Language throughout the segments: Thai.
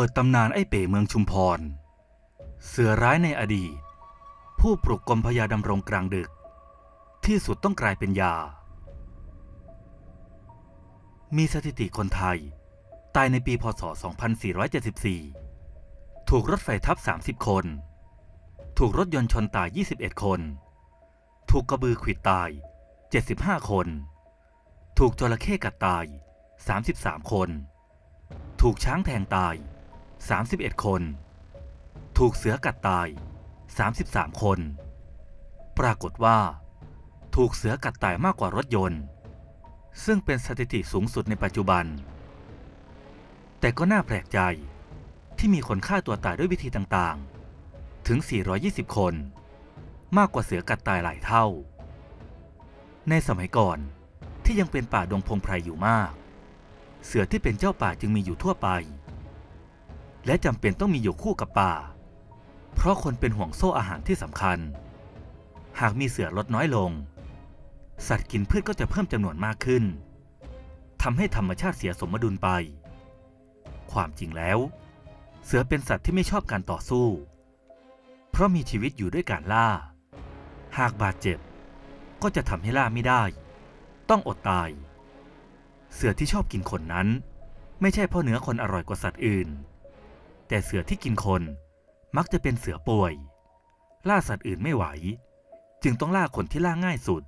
ปิดตำนานไอ้เป๋เมืองชุมพร เสือร้ายในอดีต ผู้ปลุกกรมพญาดำรงกลางดึก ที่สุดต้องกลายเป็นยา มีสถิติคนไทย ตายในปีพศ 2474 ถูกรถไฟทับ 30 คน ถูกรถยนต์ชนตาย 21 คน ถูกกระบือขิดตาย 75 คน ถูกจระเข้กัดตาย 33 คน ถูกช้างแทงตาย 31 คน ถูกเสือกัดตาย 33 คน ปรากฏว่า ถูกเสือกัดตายมากกว่ารถยนต์ ซึ่งเป็นสถิติสูงสุดในปัจจุบัน แต่ก็น่าแปลกใจที่มีคนฆ่าตัวตายด้วยวิธีต่างๆ ถึง 420 คน มากกว่าเสือกัดตายหลายเท่า ในสมัยก่อนที่ยังเป็นป่าดงพงไพรอยู่มาก เสือที่เป็นเจ้าป่าจึงมีอยู่ทั่วไป และจำเป็นต้องมีอยู่คู่กับป่า เพราะคนเป็นห่วงโซ่อาหารที่สำคัญ หากมีเสือลดน้อยลง สัตว์กินพืชก็จะเพิ่มจำนวนมากขึ้นทำให้ธรรมชาติเสียสมดุลไป ความจริงแล้ว เสือเป็นสัตว์ที่ไม่ชอบการต่อสู้ เพราะมีชีวิตอยู่ด้วยการล่า หากบาดเจ็บ ก็จะทำให้ล่าไม่ได้ ต้องอดตาย เสือที่ชอบกินคนนั้น ไม่ใช่เพราะเนื้อคนอร่อยกว่าสัตว์อื่น แต่เสือที่กินคนมักจะเป็นเสือป่วย ล่าสัตว์อื่นไม่ไหว จึงต้องล่าคนที่ล่าง่ายสุด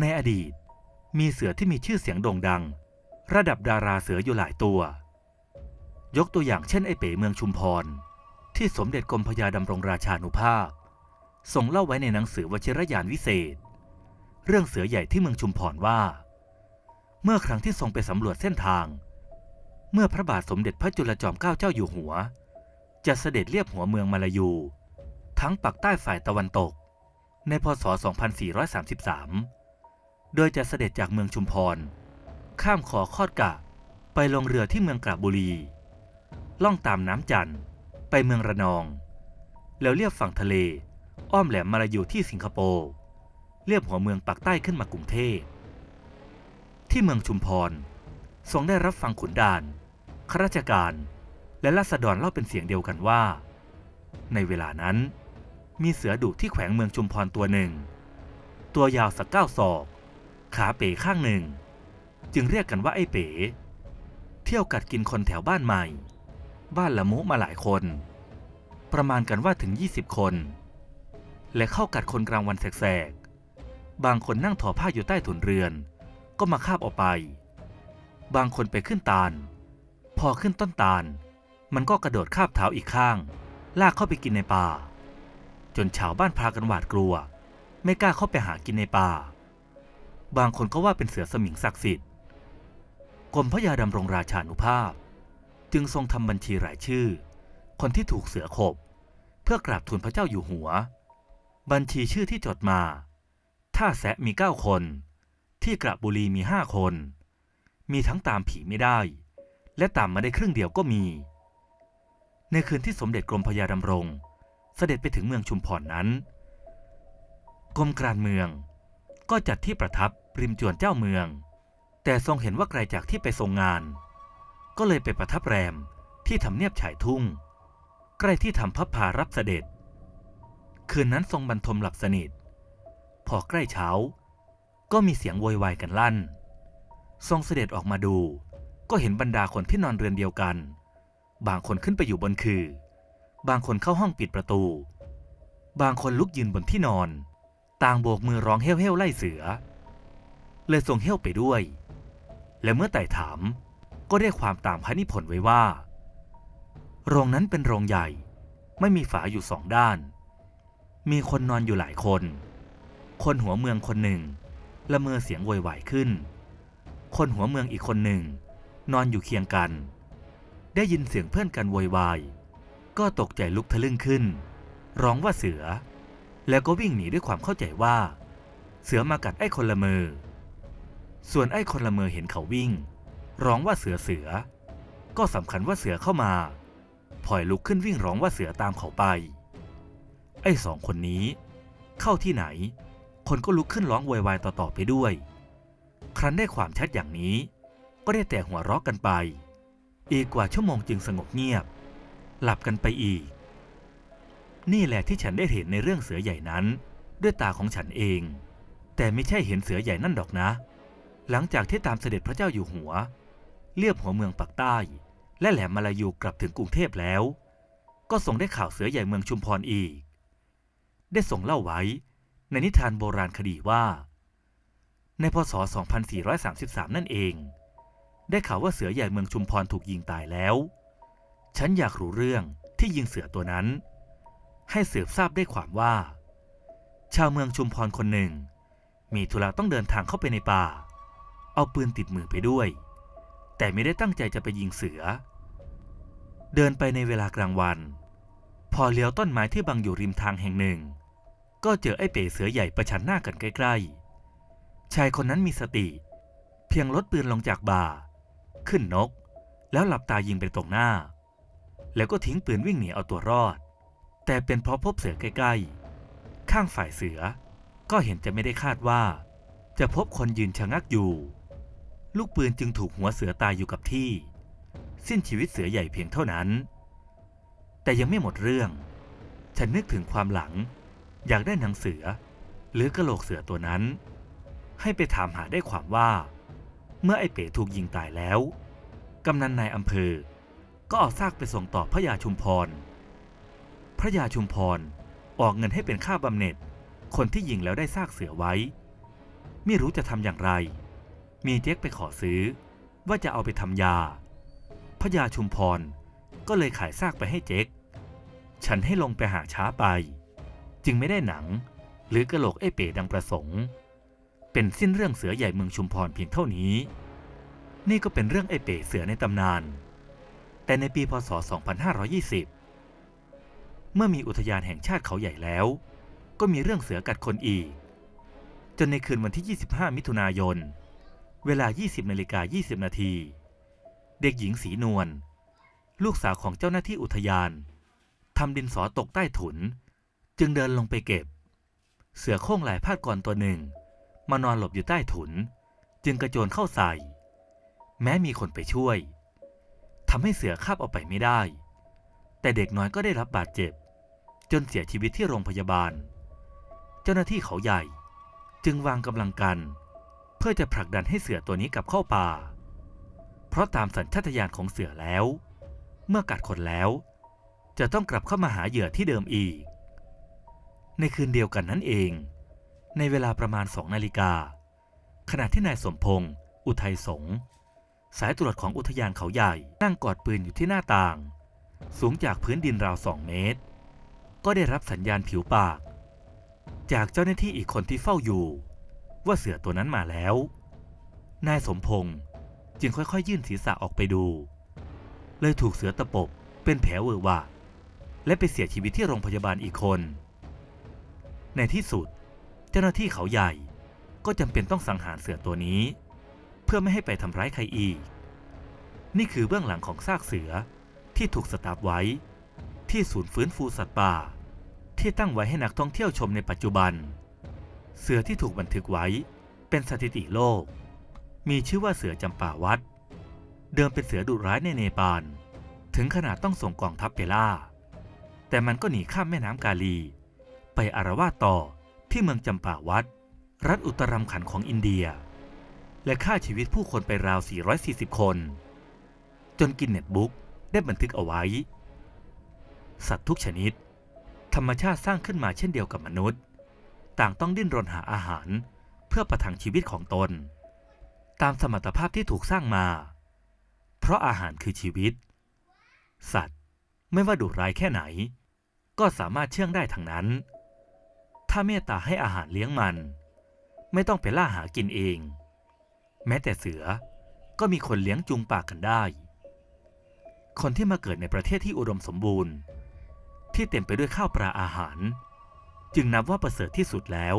ในอดีต มีเสือที่มีชื่อเสียงโด่งดัง ระดับดาราเสืออยู่หลายตัว ยกตัวอย่างเช่นไอเป๋เมืองชุมพร ที่สมเด็จกรมพญาดำรงราชานุภาพทรงเล่าไว้ในหนังสือวชิรยานวิเศษ เรื่องเสือใหญ่ที่เมืองชุมพรว่า เมื่อครั้งที่ทรงไปสำรวจเส้นทาง เมื่อพระบาทสมเด็จพระจุลจอมเกล้าเจ้าอยู่หัว จะเสด็จเลียบหัวเมืองมาลายู ทั้งปักใต้ฝ่ายตะวันตก ในพศ 2433 โดยจะเสด็จจากเมืองชุมพร ข้ามขอคอดกะ ไปลงเรือที่เมืองกระบุรี ล่องตามน้ำจันทร์ไปเมืองระนอง แล้วเลียบฝั่งทะเล อ้อมแหลมมาลายูที่สิงคโปร์ เลียบหัวเมืองปักใต้ขึ้นมากรุงเทพที่เมืองชุมพร ทรงได้รับฟังขุนด่านข้าราชการ และราษฎรเล่าเป็นเสียงเดียวกันว่า ในเวลานั้น มีเสือดุที่แขวงเมืองชุมพรตัวหนึ่ง ตัวยาวสักเก้าศอก ขาเป๋ข้างหนึ่ง จึงเรียกกันว่าไอ้เป๋ เที่ยวกัดกินคนแถวบ้านใหม่ บ้านละมุมาหลายคน ประมาณกันว่าถึง 20 คน และเข้ากัดคนกลางวันแสกๆบางคนนั่งถอผ้าอยู่ใต้ถุนเรือน ก็มาคาบออกไป บางคนไปขึ้นตาล พอขึ้นต้นตาล มันก็กระโดดคาบเท้าอีกข้าง ลากเข้าไปกินในป่า จนชาวบ้านพากันหวาดกลัว ไม่กล้าเข้าไปหากินในป่า บางคนก็ว่าเป็นเสือสมิงศักดิ์สิทธิ์ กรมพระยาดำรงราชานุภาพ จึงทรงทำบัญชีรายชื่อ คนที่ถูกเสือขบ เพื่อกราบทูลพระเจ้าอยู่หัว บัญชีชื่อที่จดมา ท่าแสะมีเก้าคน ที่กระบุรีมีห้าคน มีทั้งตามผีไม่ได้ และตามมาได้ครึ่งเดียวก็มี ในคืนที่สมเด็จกรมพญาดำรง เสด็จไปถึงเมืองชุมพรนนั้น กรมการเมืองก็จัดที่ประทับริมจวนเจ้าเมือง แต่ทรงเห็นว่าไกลจากที่ไปทรงงาน ก็เลยไปประทับแรมที่ทำเนียบฉายทุ่ง ใกล้ที่ทำพระพารับเสด็จ คืนนั้นทรงบรรทมหลับสนิท พอใกล้เช้า ก็มีเสียงโวยวายกันลั่น ทรงเสด็จออกมาดู ก็เห็นบรรดาคนที่นอนเรือนเดียวกัน บางคนขึ้นไปอยู่บนคือ บางคนเข้าห้องปิดประตู บางคนลุกยืนบนที่นอน ต่างโบกมือร้องเฮ้วๆไล่เสือ เลยทรงเฮ้วไปด้วย และเมื่อไต่ถาม ก็ได้ความตามพระนิพนธ์ไว้ว่า โรงนั้นเป็นโรงใหญ่ ไม่มีฝาอยู่สองด้าน มีคนนอนอยู่หลายคน คนหัวเมืองคนหนึ่งละเมอเสียงโวยวายขึ้น คนหัวเมืองอีกคนหนึ่ง นอนอยู่เคียงกัน ได้ยินเสียงเพื่อนกันโวยวาย ก็ตกใจลุกทะลึ่งขึ้น ร้องว่าเสือ แล้วก็วิ่งหนีด้วยความเข้าใจว่า เสือมากัดไอ้คนละเมอส่วนไอ้คนละเมอเห็นเขาวิ่ง ร้องว่าเสือเสือ ก็สำคัญว่าเสือเข้ามาพลอยลุกขึ้นวิ่งร้องว่าเสือตามเขาไป ไอ้สองคนนี้ เข้าที่ไหน คนก็ลุกขึ้นร้องโวยวายต่อๆไปด้วย ครั้นได้ความชัดอย่างนี้ ก็ได้แต่หัวเราะกันไป อีกกว่าชั่วโมงจึงสงบเงียบ หลับกันไปอีก นี่แหละที่ฉันได้เห็นในเรื่องเสือใหญ่นั้น ด้วยตาของฉันเอง แต่ไม่ใช่เห็นเสือใหญ่นั่นดอกนะ หลังจากที่ตามเสด็จพระเจ้าอยู่หัว เลียบหัวเมืองปักใต้ และแหลมมาลายูกลับถึงกรุงเทพแล้ว ก็ส่งได้ข่าวเสือใหญ่เมืองชุมพรอีก ได้ส่งเล่าไว้ในนิทานโบราณคดีว่า ในพศ 2433 นั่นเอง ได้ข่าวว่าเสือใหญ่เมืองชุมพรถูกยิงตายแล้ว ฉันอยากรู้เรื่องที่ยิงเสือตัวนั้น ให้สืบทราบได้ความว่า ชาวเมืองชุมพรคนหนึ่ง มีธุระต้องเดินทางเข้าไปในป่า เอาปืนติดมือไปด้วย แต่ไม่ได้ตั้งใจจะไปยิงเสือ เดินไปในเวลากลางวัน พอเลี้ยวต้นไม้ที่บังอยู่ริมทางแห่งหนึ่ง ก็เจอไอ้เป๋เสือใหญ่ประชันหน้ากันใกล้ ๆ ชายคนนั้นมีสติ เพียงลดปืนลงจากบ่า ขึ้นนก แล้วหลับตายิงไปตรงหน้า แล้วก็ทิ้งปืนวิ่งหนีเอาตัวรอด แต่เป็นเพราะพบเสือใกล้ๆ ข้างฝ่ายเสือก็เห็นจะไม่ได้คาดว่า จะพบคนยืนชะงักอยู่ ลูกปืนจึงถูกหัวเสือตายอยู่กับที่ สิ้นชีวิตเสือใหญ่เพียงเท่านั้น แต่ยังไม่หมดเรื่อง ฉันนึกถึงความหลัง อยากได้หนังเสือ หรือกระโหลกเสือตัวนั้น ให้ไปถามหาได้ความว่า เมื่อไอ้เป๋ถูกยิงตายแล้ว กำนันนายอำเภอ ก็เอาซากไปส่งต่อพระยาชุมพร พระยาชุมพรออกเงินให้เป็นค่าบำเหน็จ คนที่ยิงแล้วได้ซากเสือไว้ ไม่รู้จะทำอย่างไร มีเจ๊กไปขอซื้อ ว่าจะเอาไปทำยา พระยาชุมพรก็เลยขายซากไปให้เจ๊ก ฉันให้ลงไปหาช้าไป จึงไม่ได้หนัง หรือกระโหลกไอ้เป๋ดังประสงค์ เป็นสิ้นเรื่องเสือใหญ่เมืองชุมพรเพียงเท่านี้ นี่ก็เป็นเรื่องไอเป๋เสือในตำนาน แต่ในปีพศ 2520 เมื่อมีอุทยานแห่งชาติเขาใหญ่แล้ว ก็มีเรื่องเสือกัดคนอีก จนในคืนวันที่ 25 มิถุนายน เวลา 20นาฬิกา20 นาที เด็กหญิงสีนวล ลูกสาวของเจ้าหน้าที่อุทยานทำดินสอตกใต้ถุน จึงเดินลงไปเก็บ เสือโคร่งหลายพาดก่อนตัวหนึ่ง มานอนหลบอยู่ใต้ถุน จึงกระโจนเข้าใส่ แม้มีคนไปช่วยทำให้เสือคาบเอาไปไม่ได้ แต่เด็กน้อยก็ได้รับบาดเจ็บ จนเสียชีวิตที่โรงพยาบาล เจ้าหน้าที่เขาใหญ่ จึงวางกำลังกัน เพื่อจะผลักดันให้เสือตัวนี้กลับเข้าป่า เพราะตามสัญชาตญาณของเสือแล้ว เมื่อกัดคนแล้ว จะต้องกลับเข้ามาหาเหยื่อที่เดิมอีก ในคืนเดียวกันนั่นเอง ในเวลาประมาณสองนาฬิกา ขณะที่นายสมพงษ์อุทัยสงฆ์สายตรวจของอุทยานเขาใหญ่ นั่งกอดปืนอยู่ที่หน้าต่าง สูงจากพื้นดินราวสองเมตร ก็ได้รับสัญญาณผิวปาก จากเจ้าหน้าที่อีกคนที่เฝ้าอยู่ ว่าเสือตัวนั้นมาแล้ว นายสมพงษ์จึงค่อยๆ ยื่นศีรษะออกไปดู เลยถูกเสือตะปบเป็นแผลเวอะวะและไปเสียชีวิตที่โรงพยาบาลอีกคน ในที่สุด เจ้าหน้าที่เขาใหญ่ ก็จำเป็นต้องสังหารเสือตัวนี้ เพื่อไม่ให้ไปทำร้ายใครอีก นี่คือเบื้องหลังของซากเสือที่ถูกสตาร์ฟไว้ ที่ศูนย์ฟื้นฟูสัตว์ป่า ที่ตั้งไว้ให้นักท่องเที่ยวชมในปัจจุบัน เสือที่ถูกบันทึกไว้เป็นสถิติโลก มีชื่อว่าเสือจำป่าวัด เดิมเป็นเสือดุร้ายในเนปาลถึงขนาดต้องส่งกองทัพไปล่า แต่มันก็หนีข้ามแม่น้ำกาลี ไปอารวาสต่อ ที่เมืองจำปาวัด รัฐอุตรัมขันของอินเดีย และฆ่าชีวิตผู้คนไปราว 440 คน จนกินเน็ตบุ๊กได้บันทึกเอาไว้ สัตว์ทุกชนิด ธรรมชาติสร้างขึ้นมาเช่นเดียวกับมนุษย์ ต่างต้องดิ้นรนหาอาหารเพื่อประทังชีวิตของตน ตามสมรรถภาพที่ถูกสร้างมา เพราะอาหารคือชีวิต สัตว์ไม่ว่าดุร้ายแค่ไหน ก็สามารถเชื่องได้ทั้งนั้น ถ้าเมตตาให้อาหารเลี้ยงมัน ไม่ต้องไปล่าหากินเอง แม้แต่เสือก็มีคนเลี้ยงจูงปากกันได้ คนที่มาเกิดในประเทศที่อุดมสมบูรณ์ ที่เต็มไปด้วยข้าวปลาอาหาร จึงนับว่าประเสริฐที่สุดแล้ว